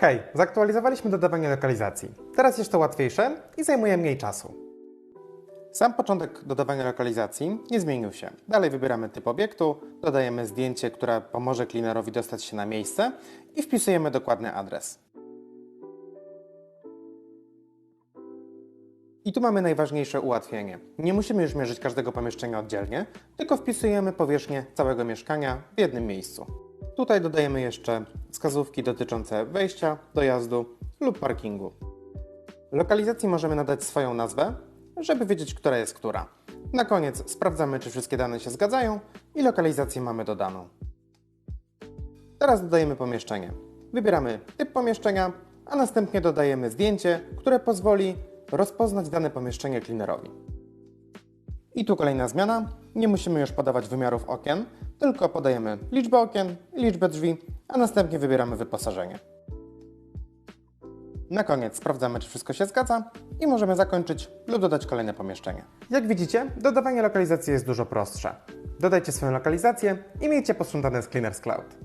Hej, zaktualizowaliśmy dodawanie lokalizacji. Teraz jest to łatwiejsze i zajmuje mniej czasu. Sam początek dodawania lokalizacji nie zmienił się. Dalej wybieramy typ obiektu, dodajemy zdjęcie, które pomoże cleanerowi dostać się na miejsce i wpisujemy dokładny adres. I tu mamy najważniejsze ułatwienie. Nie musimy już mierzyć każdego pomieszczenia oddzielnie, tylko wpisujemy powierzchnię całego mieszkania w jednym miejscu. Tutaj dodajemy jeszcze wskazówki dotyczące wejścia, dojazdu lub parkingu. Lokalizacji możemy nadać swoją nazwę, żeby wiedzieć, która jest która. Na koniec sprawdzamy, czy wszystkie dane się zgadzają i lokalizację mamy dodaną. Teraz dodajemy pomieszczenie. Wybieramy typ pomieszczenia, a następnie dodajemy zdjęcie, które pozwoli rozpoznać dane pomieszczenie cleanerowi. I tu kolejna zmiana. Nie musimy już podawać wymiarów okien, tylko podajemy liczbę okien liczbę drzwi, a następnie wybieramy wyposażenie. Na koniec sprawdzamy, czy wszystko się zgadza i możemy zakończyć lub dodać kolejne pomieszczenie. Jak widzicie, dodawanie lokalizacji jest dużo prostsze. Dodajcie swoją lokalizację i miejcie posprzątane z Cleaners Cloud.